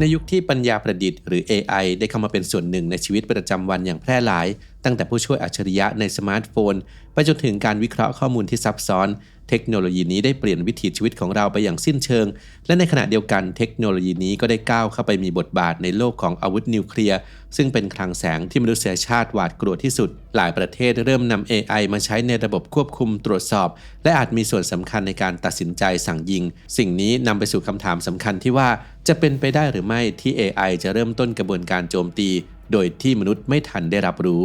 ในยุคที่ปัญญาประดิษฐ์หรือ AI ได้เข้ามาเป็นส่วนหนึ่งในชีวิตประจำวันอย่างแพร่หลาย ตั้งแต่ผู้ช่วยอัจฉริยะในสมาร์ทโฟน ไปจนถึงการวิเคราะห์ข้อมูลที่ซับซ้อน เทคโนโลยีนี้ได้เปลี่ยนวิถีชีวิตของเราไปอย่างสิ้นเชิง และในขณะเดียวกันเทคโนโลยีนี้ก็ได้ก้าวเข้าไปมีบทบาทในโลกของอาวุธนิวเคลียร์ซึ่งเป็นคลังแสงที่มนุษยชาติหวาดกลัวที่สุด หลายประเทศเริ่มนำ AI มาใช้ในระบบควบคุมตรวจสอบ และอาจมีส่วนสำคัญในการตัดสินใจสั่งยิง สิ่งนี้นำไปสู่คำถามสำคัญที่ว่าจะเป็นไปได้หรือไม่ที่ AI จะเริ่มต้นกระบวนการโจมตี โดยที่มนุษย์ไม่ทันได้รับรู้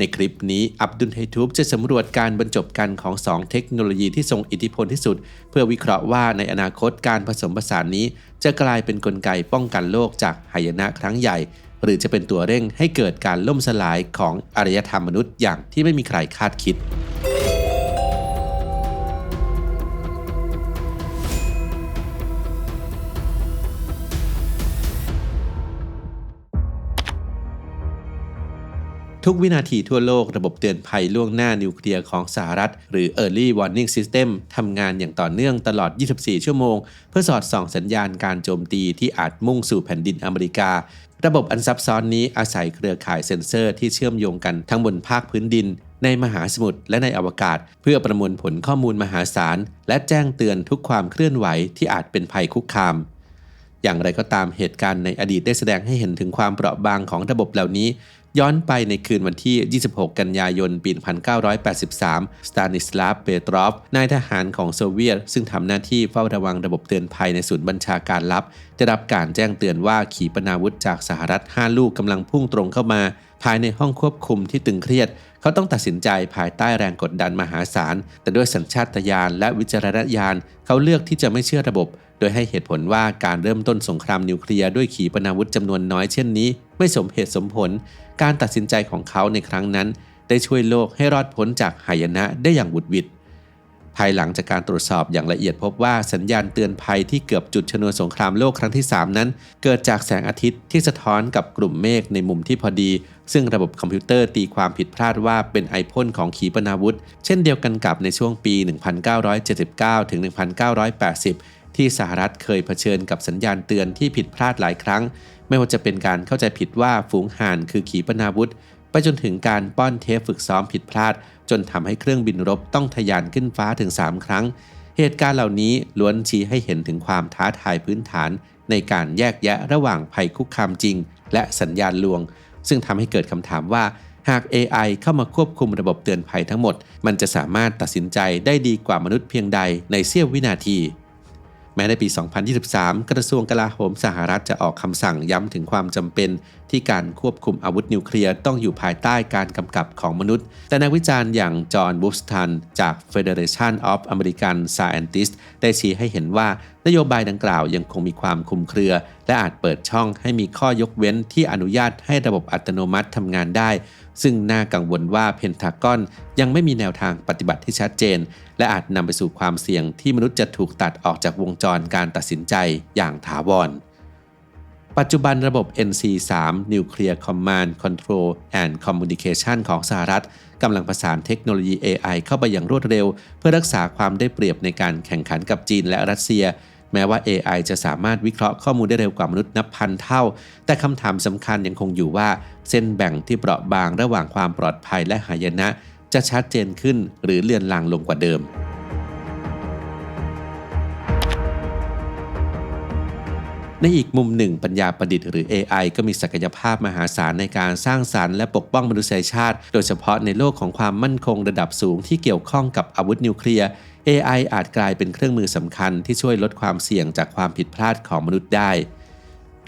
ในคลิปนี้อับดุลไฮทูบจะสำรวจการบรรจบกันของ 2 เทคโนโลยีที่ทรงอิทธิพลที่สุด เพื่อวิเคราะห์ว่าในอนาคตการผสมผสานนี้ จะกลายเป็นนกลไกป้องกันโลกจากหายนะครั้งใหญ่ หรือจะเป็นตัวเร่งให้เกิดการล่มสลายของอารยธรรมมนุษย์อย่างที่ไม่มีใครคาดคิด ทุกวินาทีทั่วโลกระบบเตือนภัยล่วงหน้านิวเคลียร์ของสหรัฐ หรือ Early Warning System ทำงานอย่างต่อเนื่องตลอด 24 ชั่วโมง เพื่อสอดส่องสัญญาณการโจมตีที่อาจมุ่งสู่แผ่นดินอเมริกา ระบบอันซับซ้อนนี้อาศัยเครือข่ายเซ็นเซอร์ที่เชื่อมโยงกันทั้งบนภาคพื้นดิน ในมหาสมุทรและในอวกาศ เพื่อประมวลผลข้อมูลมหาศาล และแจ้งเตือนทุกความเคลื่อนไหวที่อาจเป็นภัยคุกคามอย่างไรก็ตามเหตุการณ์ในอดีตได้แสดงให้เห็นถึงความเปราะบางของระบบเหล่านี้ ย้อนไปในคืนวันที่ 26 กันยายน ปี 1983 สตานิสลาฟ เปตรอฟ นายทหารของโซเวียต ซึ่งทำหน้าที่เฝ้าระวังระบบเตือนภัยในศูนย์บัญชาการลับ ได้รับการแจ้งเตือนว่าขีปนาวุธจากสหรัฐ 5 ลูกกำลังพุ่งตรงเข้ามา ภายในห้องควบคุมที่ตึงเครียด เขาต้องตัดสินใจภายใต้แรงกดดันมหาศาล แต่ด้วยสัญชาตญาณและวิจารณญาณ เขาเลือกที่จะไม่เชื่อระบบ โดยให้เหตุผลว่าการเริ่มต้นสงครามนิวเคลียร์ด้วยขีปนาวุธจำนวนน้อยเช่นนี้ ไม่สมเหตุสมผล การตัดสินใจของเขาในครั้งนั้น ได้ช่วยโลกให้รอดพ้นจากหายนะได้อย่างบุดวิดภายหลังจากการตรวจสอบอย่างละเอียดพบว่าสัญญาณเตือนภัยที่เกือบจุดชนวนสงครามโลกครั้งที่ 3 นั้น เกิดจากแสงอาทิตย์ที่สะท้อนกับกลุ่มเมฆในมุมที่พอดี ซึ่งระบบคอมพิวเตอร์ตีความผิดพลาดว่าเป็นไอพ่นของขีปนาวุธ เช่นเดียวกันกับในช่วงปี 1979 ถึง 1980 ที่สหรัฐเคยเผชิญกับสัญญาณเตือนที่ผิดพลาดหลายครั้ง ไม่ว่าจะเป็นการเข้าใจผิดว่าฝูงห่านคือขีปนาวุธ ไปจนถึงการป้อนเทปฝึกซ้อมผิดพลาด จนทำให้เครื่องบินรบต้องทะยานขึ้นฟ้าถึง 3 ครั้ง เหตุการณ์เหล่านี้ล้วนชี้ให้เห็นถึงความท้าทายพื้นฐาน ในการแยกแยะระหว่างภัยคุกคามจริง และสัญญาณลวง ซึ่งทำให้เกิดคำถามว่าหาก AI เข้ามาควบคุมระบบเตือนภัยทั้งหมด มันจะสามารถตัดสินใจได้ดีกว่ามนุษย์เพียงใดในเสี้ยววินาที แม้ในปี 2023 กระทรวงกลาโหมสหรัฐจะออกคำสั่งย้ำถึงความจำเป็น ที่การควบคุมอาวุธนิวเคลียร์ต้องอยู่ภายใต้การกำกับของมนุษย์ แต่นักวิจารณ์อย่างจอห์นบูสตันจาก Federation of American Scientists ได้ชี้ให้เห็นว่านโยบายดังกล่าวยังคงมีความคลุมเครือ และอาจเปิดช่องให้มีข้อยกเว้นที่อนุญาตให้ระบบอัตโนมัติทำงานได้ ซึ่งน่ากังวลว่าเพนทากอนยังไม่มีแนวทางปฏิบัติที่ชัดเจน และอาจนำไปสู่ความเสี่ยงที่มนุษย์จะถูกตัดออกจากวงจรการตัดสินใจอย่างถาวร ปัจจุบันระบบ NC3 Nuclear Command Control and Communication ของสหรัฐ กำลังประสานเทคโนโลยี AI เข้าไปอย่างรวดเร็ว เพื่อรักษาความได้เปรียบในการแข่งขันกับจีนและรัสเซีย แม้ว่า AI จะสามารถวิเคราะห์ข้อมูลได้เร็วกว่ามนุษย์นับพันเท่า แต่คำถามสำคัญยังคงอยู่ว่า เส้นแบ่งที่เปราะบางระหว่างความปลอดภัยและหายนะ จะชัดเจนขึ้นหรือเลือนลางลงกว่าเดิม ในอีกมุมหนึ่งปัญญาประดิษฐ์หรือ AI ก็มีศักยภาพมหาศาลในการสร้างสารรค์และปกป้องมนุษยชาติ โดยเฉพาะในโลกของความมั่นคงระดับสูงที่เกี่ยวข้องกับอาวุธนิวเคลียร์ AI อาจกลายเป็นเครื่องมือสำคัญที่ช่วยลดความเสี่ยงจากความผิดพลาดของมนุษย์ได้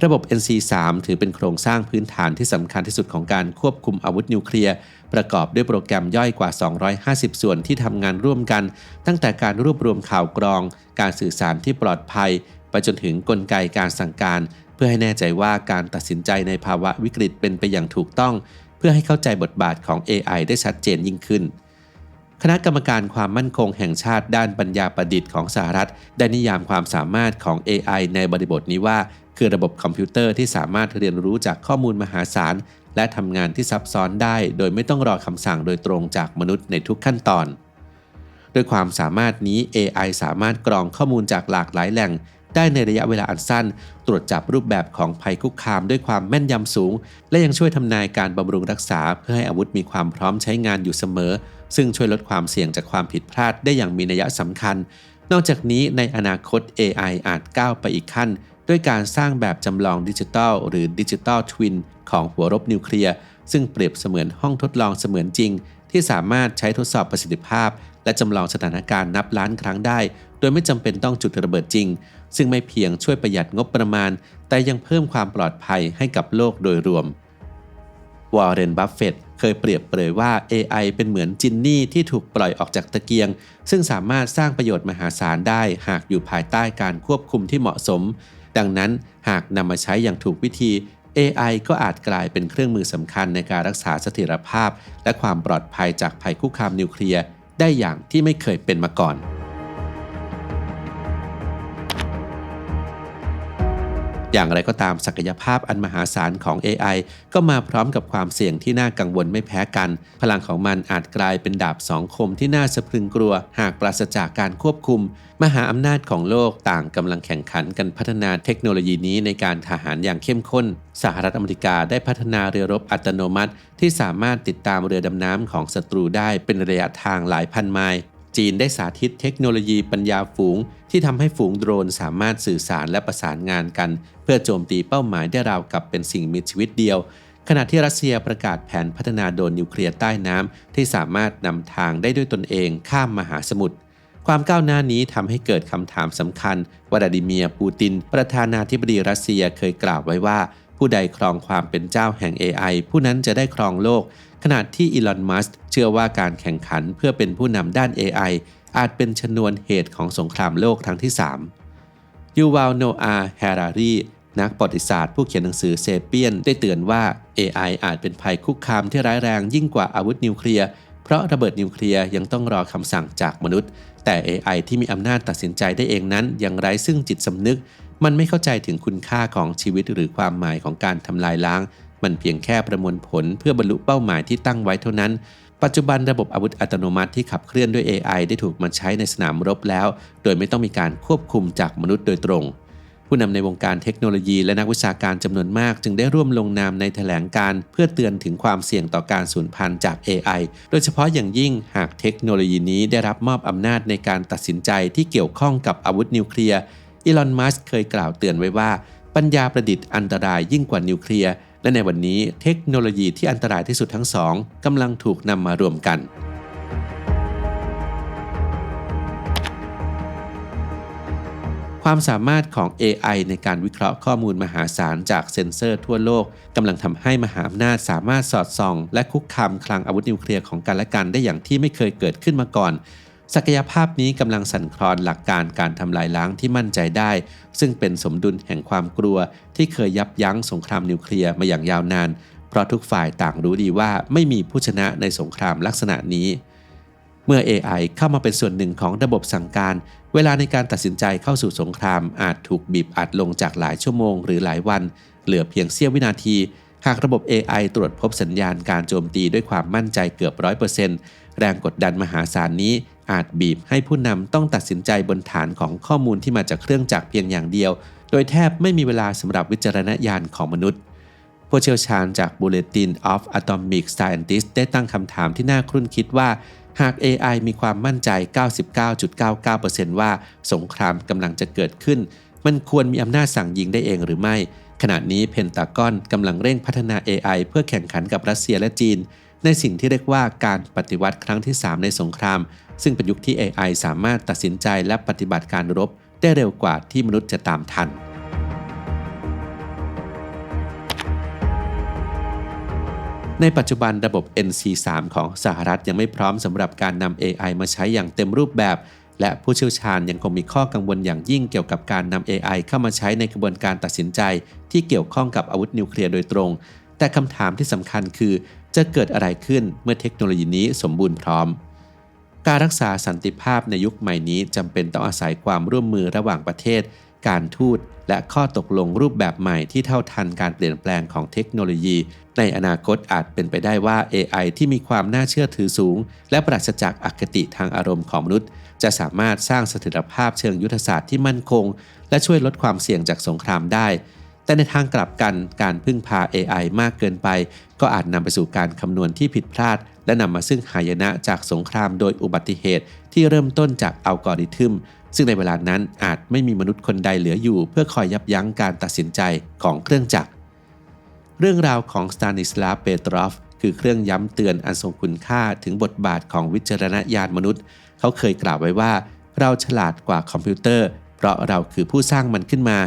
ระบบ NC3 ถือเป็นโครงสร้างพื้นฐานที่สำคัญที่สุดของการควบคุมอาวุธนิวเคลียร์ ประกอบด้วยโปรแกรมย่อยกว่า 250 ส่วนที่ทำงานร่วมกัน ตั้งแต่การรวบรวมข่าวกรอง การสื่อสารที่ปลอดภัย ไปจนถึงกลไกการสั่งการ เพื่อให้แน่ใจว่าการตัดสินใจในภาวะวิกฤตเป็นไปอย่างถูกต้อง เพื่อให้เข้าใจบทบาทของ AI ได้ชัดเจนยิ่งขึ้น คณะกรรมการความมั่นคงแห่งชาติด้านปัญญาประดิษฐ์ของสหรัฐ ได้นิยามความสามารถของ AI ในบริบทนี้ว่า คือระบบคอมพิวเตอร์ที่สามารถเรียนรู้จากข้อมูลมหาศาล และทำงานที่ซับซ้อนได้ โดยไม่ต้องรอคำสั่งโดยตรงจากมนุษย์ในทุกขั้นตอนด้วยความสามารถนี้ AI สามารถกรองข้อมูลจากหลากหลายแหล่ง ได้ในระยะเวลาอันสั้น ตรวจจับรูปแบบของภัยคุกคามด้วยความแม่นยำสูง และยังช่วยทำนายการบำรุงรักษา เพื่อให้อาวุธมีความพร้อมใช้งานอยู่เสมอ ซึ่งช่วยลดความเสี่ยงจากความผิดพลาดได้อย่างมีนัยสำคัญ นอกจากนี้ในอนาคต AI อาจก้าวไปอีกขั้น ด้วยการสร้างแบบจำลองดิจิทัลหรือดิจิทัลทวินของหัวรบนิวเคลียร์ซึ่งเปรียบเสมือนห้องทดลองเสมือนจริง ที่สามารถใช้ทดสอบประสิทธิภาพ และจำลองสถานการณ์นับล้านครั้งได้ โดยไม่จำเป็นต้องจุดระเบิดจริง ซึ่งไม่เพียงช่วยประหยัดงบประมาณ แต่ยังเพิ่มความปลอดภัยให้กับโลกโดยรวม วอร์เรน บัฟเฟตเคยเปรียบเปรยว่า AI เป็นเหมือนจินนี่ที่ถูกปล่อยออกจากตะเกียง ซึ่งสามารถสร้างประโยชน์มหาศาลได้หากอยู่ภายใต้การควบคุมที่เหมาะสม ดังนั้นหากนำมาใช้อย่างถูกวิธี AI ก็อาจกลายเป็นเครื่องมือสำคัญในการรักษาเสถียรภาพ และความปลอดภัยจากภัยคุกคามนิวเคลียร์ได้อย่างที่ไม่เคยเป็นมาก่อน อย่างไรก็ตามศักยภาพอันมหาศาลของ AI ก็มาพร้อมกับความเสี่ยงที่น่ากังวลไม่แพ้กัน พลังของมันอาจกลายเป็นดาบสองคมที่น่าสะพรึงกลัว หากปราศจากการควบคุม มหาอำนาจของโลกต่างกำลังแข่งขันกันพัฒนาเทคโนโลยีนี้ในการทหารอย่างเข้มข้น สหรัฐอเมริกาได้พัฒนาเรือรบอัตโนมัติ ที่สามารถติดตามเรือดำน้ำของศัตรูได้เป็นระยะทางหลายพันไมล์ จีนได้สาธิตเทคโนโลยีปัญญาฝูง ที่ทำให้ฝูงโดรนสามารถสื่อสารและประสานงานกัน เพื่อโจมตีเป้าหมายได้ราวกับเป็นสิ่งมีชีวิตเดียว ขณะที่รัสเซียประกาศแผนพัฒนาโดรนนิวเคลียร์ใต้น้ำที่สามารถนำทางได้ด้วยตนเองข้ามมหาสมุทรความก้าวหน้านี้ทำให้เกิดคำถามสำคัญวลาดิเมียร์ปูติน ประธานาธิบดีรัสเซียเคยกล่าวไว้ว่า ผู้ใดครองความเป็นเจ้าแห่ง AI ผู้นั้นจะได้ครองโลก ขณะที่อีลอน มัสก์เชื่อว่าการแข่งขันเพื่อเป็นผู้นำด้าน AI อาจเป็นชนวนเหตุของสงครามโลกครั้งที่ 3 ยูวาล โนอาแฮรารี นักประวัติศาสตร์ผู้เขียนหนังสือเซเปียน ได้เตือนว่า AI อาจเป็นภัยคุกคามที่ร้ายแรงยิ่งกว่าอาวุธนิวเคลียร์ เพราะระเบิดนิวเคลียร์ยังต้องรอคำสั่งจากมนุษย์ แต่ AI ที่มีอำนาจตัดสินใจได้เองนั้น ยังไร้ซึ่งจิตสำนึก มันไม่เข้าใจถึงคุณค่าของชีวิตหรือความหมายของการทำลายล้าง มันเพียงแค่ประมวลผลเพื่อบรรลุเป้าหมายที่ตั้งไว้เท่านั้น ปัจจุบันระบบอาวุธอัตโนมัติที่ขับเคลื่อนด้วย AI ได้ถูกมาใช้ในสนามรบแล้ว โดยไม่ต้องมีการควบคุมจากมนุษย์โดยตรง ผู้นำในวงการเทคโนโลยีและนักวิชาการจำนวนมาก จึงได้ร่วมลงนามในแถลงการเพื่อเตือนถึงความเสี่ยงต่อการสูญพันธุ์จาก AI โดยเฉพาะอย่างยิ่งหากเทคโนโลยีนี้ได้รับมอบอำนาจในการตัดสินใจที่เกี่ยวข้องกับอาวุธนิวเคลียร์อีลอน มัสก์เคยกล่าวเตือนไว้ว่า ปัญญาประดิษฐ์อันตรายยิ่งกว่านิวเคลียร์ และในวันนี้เทคโนโลยีที่อันตรายที่สุดทั้งสองกำลังถูกนำมารวมกันความสามารถของ AI ในการวิเคราะห์ข้อมูลมหาศาลจากเซ็นเซอร์ทั่วโลกกำลังทำให้มหาอำนาจสามารถสอดส่อง และคุกคามคลังอาวุธนิวเคลียร์ของกันและกันได้อย่างที่ไม่เคยเกิดขึ้นมาก่อน ศักยภาพนี้กำลังสั่นคลอนหลักการการทำลายล้างที่มั่นใจได้ ซึ่งเป็นสมดุลแห่งความกลัวที่เคยยับยั้งสงครามนิวเคลียร์มาอย่างยาวนาน เพราะทุกฝ่ายต่างรู้ดีว่าไม่มีผู้ชนะในสงครามลักษณะนี้ เมื่อ AI เข้ามาเป็นส่วนหนึ่งของระบบสั่งการ เวลาในการตัดสินใจเข้าสู่สงคราม อาจถูกบีบอัดลงจากหลายชั่วโมงหรือหลายวัน เหลือเพียงเสี้ยววินาที หากระบบ AI ตรวจพบสัญญาณการโจมตีด้วยความมั่นใจเกือบร้อยเปอร์เซ็นต์แรงกดดันมหาศาลนี้ อาจบีบให้ผู้นำต้องตัดสินใจบนฐานของข้อมูลที่มาจากเครื่องจักรเพียงอย่างเดียว โดยแทบไม่มีเวลาสำหรับวิจารณญาณของมนุษย์ ผู้เชี่ยวชาญจาก Bulletin of Atomic Scientists ได้ตั้งคำถามที่น่าครุ่นคิดว่า หาก AI มีความมั่นใจ 99.99%ว่าสงครามกำลังจะเกิดขึ้น มันควรมีอำนาจสั่งยิงได้เองหรือไม่ ขณะนี้เพนตากอนกำลังเร่งพัฒนา AI เพื่อแข่งขันกับรัสเซียและจีน ในสิ่งที่เรียกว่าการปฏิวัติครั้งที่ 3 ในสงคราม ซึ่งเป็นยุคที่ AI สามารถตัดสินใจและปฏิบัติการรบ ได้เร็วกว่าที่มนุษย์จะตามทัน ในปัจจุบันระบบ NC3 ของสหรัฐยังไม่พร้อมสำหรับการนำ AI มาใช้อย่างเต็มรูปแบบ และผู้เชี่ยวชาญยังคงมีข้อกังวลอย่างยิ่งเกี่ยวกับการนำ AI เข้ามาใช้ในกระบวนการตัดสินใจ ที่เกี่ยวข้องกับอาวุธนิวเคลียร์โดยตรง แต่คำถามที่สำคัญคือ จะเกิดอะไรขึ้นเมื่อเทคโนโลยีนี้สมบูรณ์พร้อม การรักษาสันติภาพในยุคใหม่นี้จำเป็นต้องอาศัยความร่วมมือระหว่างประเทศ การทูตและข้อตกลงรูปแบบใหม่ที่เท่าทันการเปลี่ยนแปลงของเทคโนโลยี ในอนาคตอาจเป็นไปได้ว่า AI ที่มีความน่าเชื่อถือสูง และปราศจากอคติทางอารมณ์ของมนุษย์ จะสามารถสร้างสถิรภาพเชิงยุทธศาสตร์ที่มั่นคง และช่วยลดความเสี่ยงจากสงครามได้ แต่ในทางกลับกันการพึ่งพา AI มากเกินไป ก็อาจนำไปสู่การคำนวณที่ผิดพลาด และนำมาซึ่งหายนะจากสงครามโดยอุบัติเหตุ ที่เริ่มต้นจากอัลกอริทึม ซึ่งในเวลานั้นอาจไม่มีมนุษย์คนใดเหลืออยู่ เพื่อคอยยับยั้งการตัดสินใจของเครื่องจักร เรื่องราวของสตานิสลาเปตรอฟคือเครื่องย้ำเตือนอันทรงคุณค่าถึงบทบาทของวิจารณญาณมนุษย์ เขาเคยกล่าวไว้ว่า เราฉลาดกว่าคอมพิวเตอร์ เพราะเราคือผู้สร้างมันขึ้นมา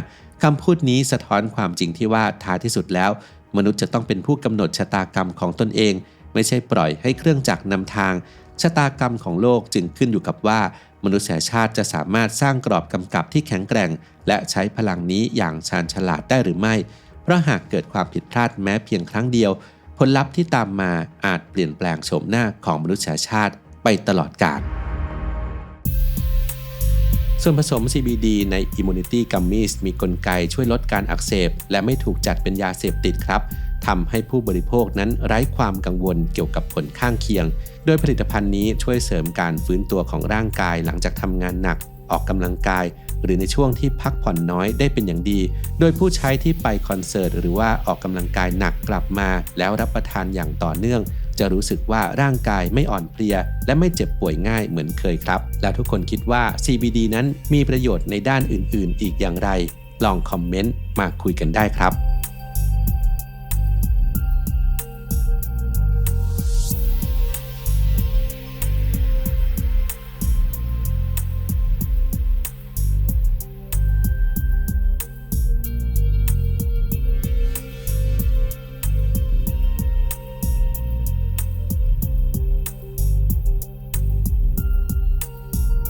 คำพูดนี้สะท้อนความจริงที่ว่าท้ายที่สุดแล้ว มนุษย์จะต้องเป็นผู้กำหนดชะตากรรมของตนเอง ไม่ใช่ปล่อยให้เครื่องจักรนำทาง ชะตากรรมของโลกจึงขึ้นอยู่กับว่า มนุษยชาติจะสามารถสร้างกรอบกำกับที่แข็งแกร่ง และใช้พลังนี้อย่างชาญฉลาดได้หรือไม่ เพราะหากเกิดความผิดพลาดแม้เพียงครั้งเดียว ผลลัพธ์ที่ตามมาอาจเปลี่ยนแปลงโฉมหน้าของมนุษยชาติไปตลอดกาล ส่วนผสม CBD ใน Immunity Gummies มีกลไกช่วยลดการอักเสบ และไม่ถูกจัดเป็นยาเสพติดครับทำให้ผู้บริโภคนั้นไร้ความกังวลเกี่ยวกับผลข้างเคียง โดยผลิตภัณฑ์นี้ช่วยเสริมการฟื้นตัวของร่างกายหลังจากทำงานหนัก ออกกำลังกาย หรือในช่วงที่พักผ่อนน้อยได้เป็นอย่างดี โดยผู้ใช้ที่ไปคอนเสิร์ตหรือว่าออกกำลังกายหนักกลับมา แล้วรับประทานอย่างต่อเนื่อง จะรู้สึกว่าร่างกายไม่อ่อนเพลีย และไม่เจ็บป่วยง่ายเหมือนเคยครับ แล้วทุกคนคิดว่า CBD นั้นมีประโยชน์ในด้านอื่น ๆ อีกอย่างไร ลองคอมเมนต์มาคุยกันได้ครับ